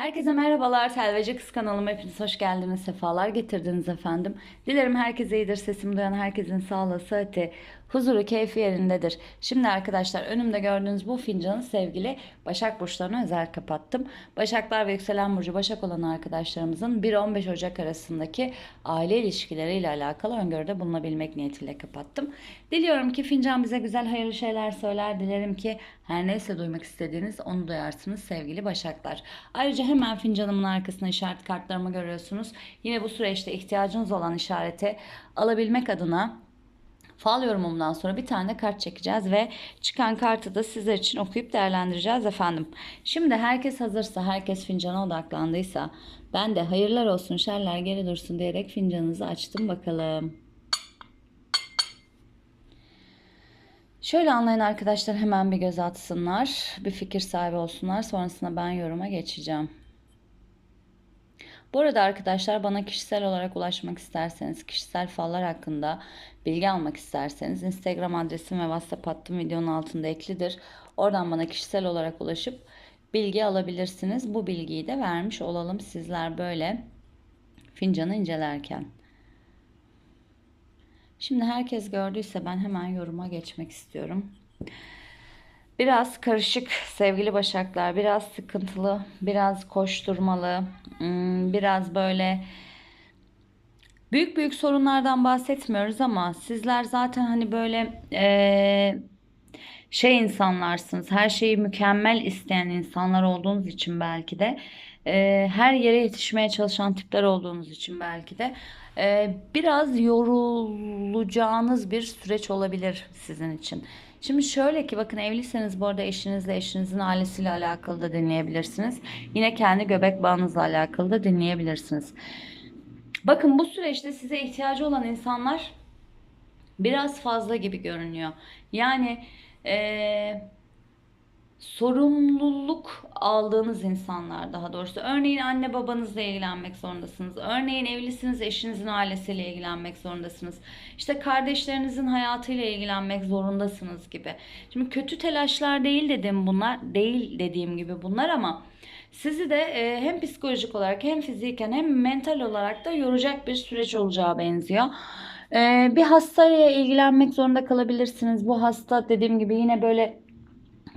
Herkese merhabalar. Telveci Kız kanalıma hepiniz hoş geldiniz. Sefalar getirdiniz efendim. Dilerim herkese iyidir. Sesimi duyan herkesin sağlığı, sıhhati, huzuru, keyfi yerindedir. Şimdi arkadaşlar önümde gördüğünüz bu fincanı sevgili Başak Burçlarına özel kapattım. Başaklar ve yükselen burcu Başak olan arkadaşlarımızın 1-15 Ocak arasındaki aile ilişkileriyle alakalı öngörüde bulunabilmek niyetiyle kapattım. Diliyorum ki fincan bize güzel hayırlı şeyler söyler. Dilerim ki her neyse duymak istediğiniz onu duyarsınız sevgili Başaklar. Ayrıca hemen fincanımın arkasına işaret kartlarımı görüyorsunuz. Yine bu süreçte ihtiyacınız olan işareti alabilmek adına Fal yorumumdan sonra bir tane kart çekeceğiz ve çıkan kartı da sizler için okuyup değerlendireceğiz efendim. Şimdi herkes hazırsa, herkes fincana odaklandıysa ben de hayırlar olsun, şerler geri dursun diyerek fincanınızı açtım bakalım. Şöyle anlayın arkadaşlar hemen bir göz atsınlar, bir fikir sahibi olsunlar. Sonrasında ben yoruma geçeceğim. Bu arada arkadaşlar bana kişisel olarak ulaşmak isterseniz, kişisel fallar hakkında bilgi almak isterseniz Instagram adresim ve WhatsApp hattım videonun altında eklidir. Oradan bana kişisel olarak ulaşıp bilgi alabilirsiniz. Bu bilgiyi de vermiş olalım sizler böyle fincanı incelerken. Şimdi herkes gördüyse ben hemen yoruma geçmek istiyorum. Biraz karışık sevgili başaklar, biraz sıkıntılı, biraz koşturmalı, hmm, biraz böyle büyük büyük sorunlardan bahsetmiyoruz ama sizler zaten hani böyle şey insanlarsınız, her şeyi mükemmel isteyen insanlar olduğunuz için belki de eee, her yere yetişmeye çalışan tipler olduğunuz için belki de eee, biraz yorulacağınız bir süreç olabilir sizin için. Şimdi şöyle ki bakın evliyseniz bu arada eşinizle eşinizin ailesiyle alakalı da dinleyebilirsiniz. Yine kendi göbek bağınızla alakalı da dinleyebilirsiniz. Bakın bu süreçte size ihtiyacı olan insanlar biraz fazla gibi görünüyor. Yani eee, sorumluluk aldığınız insanlar daha doğrusu. Örneğin anne babanızla ilgilenmek zorundasınız. Örneğin evlisiniz eşinizin ailesiyle ilgilenmek zorundasınız. İşte kardeşlerinizin hayatıyla ilgilenmek zorundasınız gibi. Şimdi kötü telaşlar değil dedim bunlar. Değil dediğim gibi bunlar ama sizi de e, hem psikolojik olarak hem fiziken hem mental olarak da yoracak bir süreç olacağı benziyor. E, bir hastayla ilgilenmek zorunda kalabilirsiniz. Bu hasta dediğim gibi yine böyle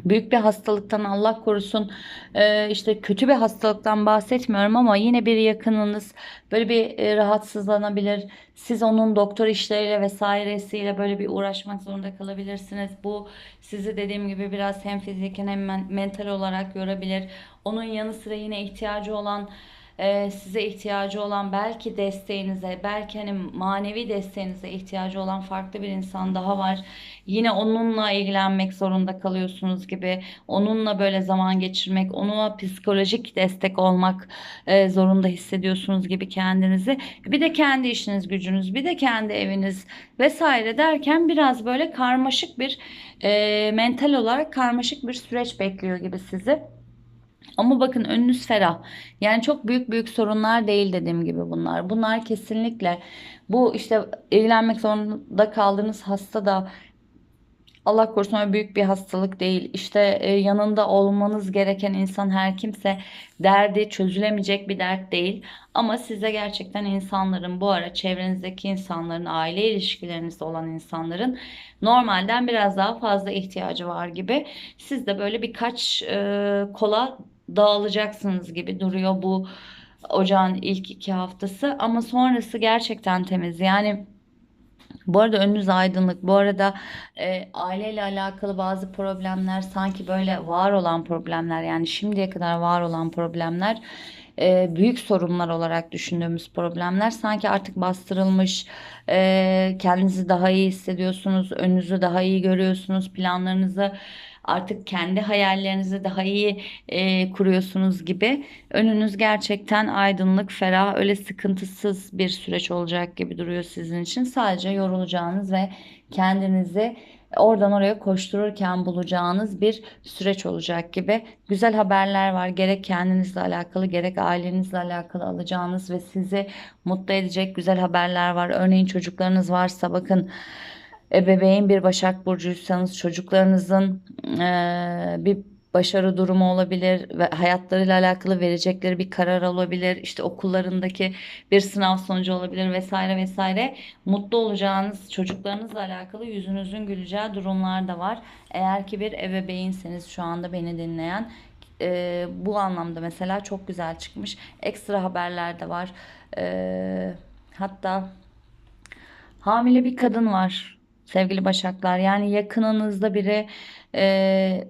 büyük bir hastalıktan Allah korusun e, işte kötü bir hastalıktan bahsetmiyorum ama yine bir yakınınız böyle bir e, rahatsızlanabilir. Siz onun doktor işleriyle vesairesiyle böyle bir uğraşmak zorunda kalabilirsiniz. Bu sizi dediğim gibi biraz hem fiziken hem men- mental olarak yorabilir. Onun yanı sıra yine ihtiyacı olan e, size ihtiyacı olan belki desteğinize, belki hani manevi desteğinize ihtiyacı olan farklı bir insan daha var. Yine onunla ilgilenmek zorunda kalıyorsunuz gibi, onunla böyle zaman geçirmek, onunla psikolojik destek olmak e, zorunda hissediyorsunuz gibi kendinizi. Bir de kendi işiniz, gücünüz, bir de kendi eviniz vesaire derken biraz böyle karmaşık bir e, mental olarak karmaşık bir süreç bekliyor gibi sizi. Ama bakın önünüz ferah. Yani çok büyük büyük sorunlar değil dediğim gibi bunlar. Bunlar kesinlikle bu işte ilgilenmek zorunda kaldığınız hasta da Allah korusun öyle büyük bir hastalık değil. İşte e, yanında olmanız gereken insan her kimse derdi çözülemeyecek bir dert değil. Ama size gerçekten insanların bu ara çevrenizdeki insanların aile ilişkilerinizde olan insanların normalden biraz daha fazla ihtiyacı var gibi. Siz de böyle birkaç e, kola dağılacaksınız gibi duruyor bu ocağın ilk iki haftası. Ama sonrası gerçekten temiz. Yani bu arada önünüz aydınlık. Bu arada e, aileyle alakalı bazı problemler sanki böyle var olan problemler yani şimdiye kadar var olan problemler e, büyük sorunlar olarak düşündüğümüz problemler sanki artık bastırılmış. E, kendinizi daha iyi hissediyorsunuz, önünüzü daha iyi görüyorsunuz, planlarınızı artık kendi hayallerinizi daha iyi e, kuruyorsunuz gibi. Önünüz gerçekten aydınlık, ferah, öyle sıkıntısız bir süreç olacak gibi duruyor sizin için. Sadece yorulacağınız ve kendinizi oradan oraya koştururken bulacağınız bir süreç olacak gibi. Güzel haberler var. Gerek kendinizle alakalı gerek ailenizle alakalı alacağınız ve sizi mutlu edecek güzel haberler var. Örneğin çocuklarınız varsa bakın ebeveyn bir Başak Burcuysanız çocuklarınızın e, bir başarı durumu olabilir ve hayatlarıyla alakalı verecekleri bir karar olabilir. İşte okullarındaki bir sınav sonucu olabilir vesaire vesaire. Mutlu olacağınız çocuklarınızla alakalı yüzünüzün güleceği durumlar da var. Eğer ki bir ebeveynseniz şu anda beni dinleyen e, bu anlamda mesela çok güzel çıkmış. Ekstra haberler de var. E, hatta hamile bir kadın var sevgili Başaklar. Yani yakınınızda biri e,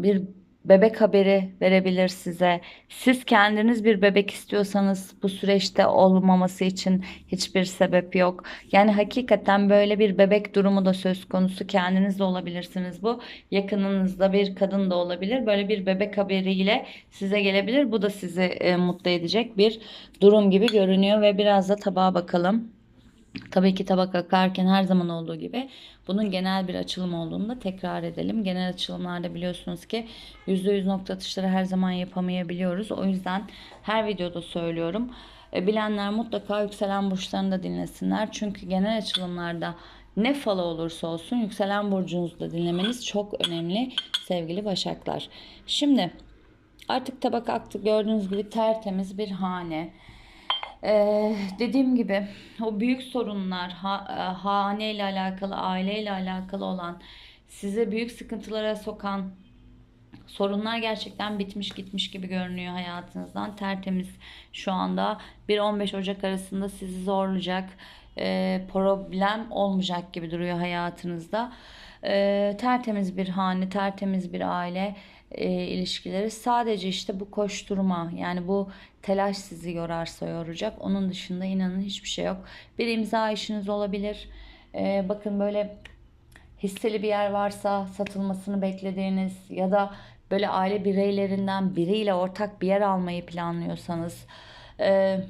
bir bebek haberi verebilir size. Siz kendiniz bir bebek istiyorsanız bu süreçte olmaması için hiçbir sebep yok. Yani hakikaten böyle bir bebek durumu da söz konusu. Kendiniz de olabilirsiniz bu. Yakınınızda bir kadın da olabilir. Böyle bir bebek haberiyle size gelebilir. Bu da sizi e, mutlu edecek bir durum gibi görünüyor ve biraz da tabağa bakalım. Tabii ki tabak akarken her zaman olduğu gibi bunun genel bir açılım olduğunu da tekrar edelim. Genel açılımlarda biliyorsunuz ki %100 nokta atışları her zaman yapamayabiliyoruz. O yüzden her videoda söylüyorum. E, bilenler mutlaka yükselen burçlarını da dinlesinler. Çünkü genel açılımlarda ne falı olursa olsun yükselen burcunuzu da dinlemeniz çok önemli sevgili başaklar. Şimdi artık tabak aktı gördüğünüz gibi tertemiz bir hane. Ee, dediğim gibi o büyük sorunlar ha, e, hane alakalı, aile ile alakalı olan size büyük sıkıntılara sokan sorunlar gerçekten bitmiş gitmiş gibi görünüyor hayatınızdan. Tertemiz şu anda 1-15 Ocak arasında sizi zorlayacak e, problem olmayacak gibi duruyor hayatınızda. E, tertemiz bir hane, tertemiz bir aile e, ilişkileri sadece işte bu koşturma yani bu telaş sizi yorarsa yoracak. Onun dışında inanın hiçbir şey yok. Bir imza işiniz olabilir. E, bakın böyle hisseli bir yer varsa satılmasını beklediğiniz ya da böyle aile bireylerinden biriyle ortak bir yer almayı planlıyorsanız e,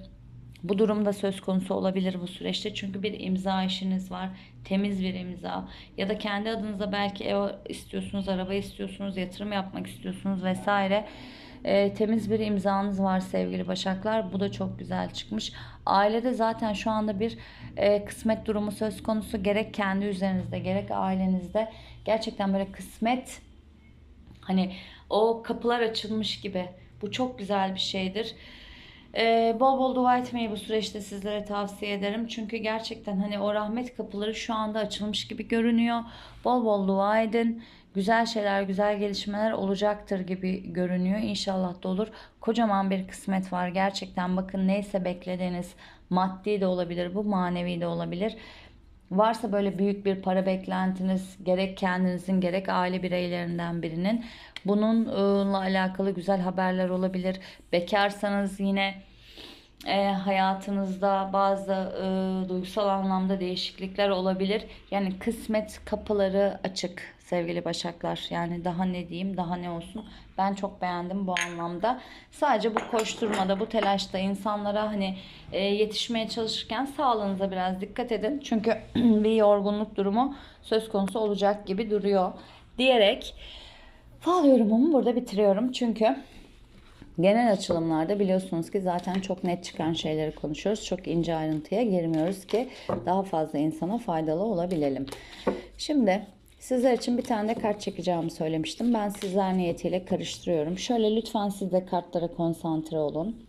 bu durumda söz konusu olabilir bu süreçte. Çünkü bir imza işiniz var. Temiz bir imza. Ya da kendi adınıza belki ev istiyorsunuz, araba istiyorsunuz, yatırım yapmak istiyorsunuz vesaire. E, temiz bir imzanız var sevgili Başaklar. Bu da çok güzel çıkmış. Ailede zaten şu anda bir e, kısmet durumu söz konusu. Gerek kendi üzerinizde gerek ailenizde. Gerçekten böyle kısmet hani o kapılar açılmış gibi. Bu çok güzel bir şeydir. Ee, bol bol dua etmeyi bu süreçte sizlere tavsiye ederim. Çünkü gerçekten hani o rahmet kapıları şu anda açılmış gibi görünüyor. Bol bol dua edin. Güzel şeyler, güzel gelişmeler olacaktır gibi görünüyor. İnşallah da olur. Kocaman bir kısmet var. Gerçekten bakın neyse beklediğiniz maddi de olabilir, bu manevi de olabilir. Varsa böyle büyük bir para beklentiniz gerek kendinizin gerek aile bireylerinden birinin bununla alakalı güzel haberler olabilir. Bekarsanız yine e, hayatınızda bazı e, duygusal anlamda değişiklikler olabilir. Yani kısmet kapıları açık sevgili Başaklar. Yani daha ne diyeyim, daha ne olsun. Ben çok beğendim bu anlamda. Sadece bu koşturmada, bu telaşta insanlara hani e, yetişmeye çalışırken sağlığınıza biraz dikkat edin. Çünkü bir yorgunluk durumu söz konusu olacak gibi duruyor diyerek fal yorumumu burada bitiriyorum. Çünkü Genel açılımlarda biliyorsunuz ki zaten çok net çıkan şeyleri konuşuyoruz. Çok ince ayrıntıya girmiyoruz ki daha fazla insana faydalı olabilelim. Şimdi sizler için bir tane de kart çekeceğimi söylemiştim. Ben sizler niyetiyle karıştırıyorum. Şöyle lütfen siz de kartlara konsantre olun.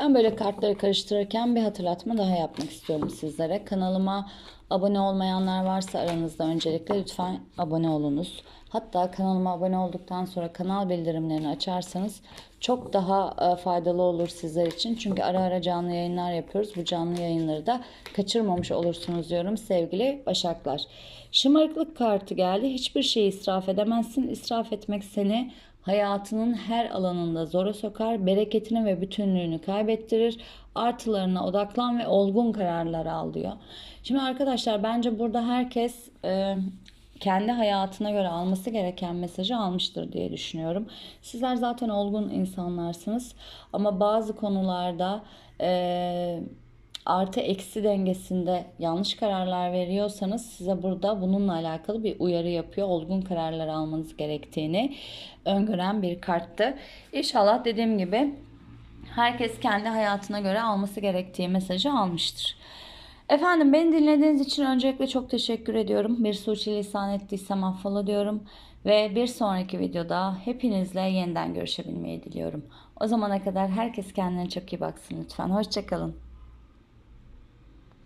Ben böyle kartları karıştırırken bir hatırlatma daha yapmak istiyorum sizlere. Kanalıma abone olmayanlar varsa aranızda öncelikle lütfen abone olunuz. Hatta kanalıma abone olduktan sonra kanal bildirimlerini açarsanız çok daha e, faydalı olur sizler için. Çünkü ara ara canlı yayınlar yapıyoruz. Bu canlı yayınları da kaçırmamış olursunuz diyorum sevgili Başaklar. Şımarıklık kartı geldi. Hiçbir şeyi israf edemezsin. İsraf etmek seni hayatının her alanında zora sokar, bereketini ve bütünlüğünü kaybettirir. Artılarına odaklan ve olgun kararlar al diyor. Şimdi arkadaşlar bence burada herkes e, kendi hayatına göre alması gereken mesajı almıştır diye düşünüyorum. Sizler zaten olgun insanlarsınız ama bazı konularda e, artı eksi dengesinde yanlış kararlar veriyorsanız size burada bununla alakalı bir uyarı yapıyor. Olgun kararlar almanız gerektiğini öngören bir karttı. İnşallah dediğim gibi herkes kendi hayatına göre alması gerektiği mesajı almıştır. Efendim beni dinlediğiniz için öncelikle çok teşekkür ediyorum. Bir suçilisan ettiysem affola diyorum. Ve bir sonraki videoda hepinizle yeniden görüşebilmeyi diliyorum. O zamana kadar herkes kendine çok iyi baksın lütfen. Hoşçakalın.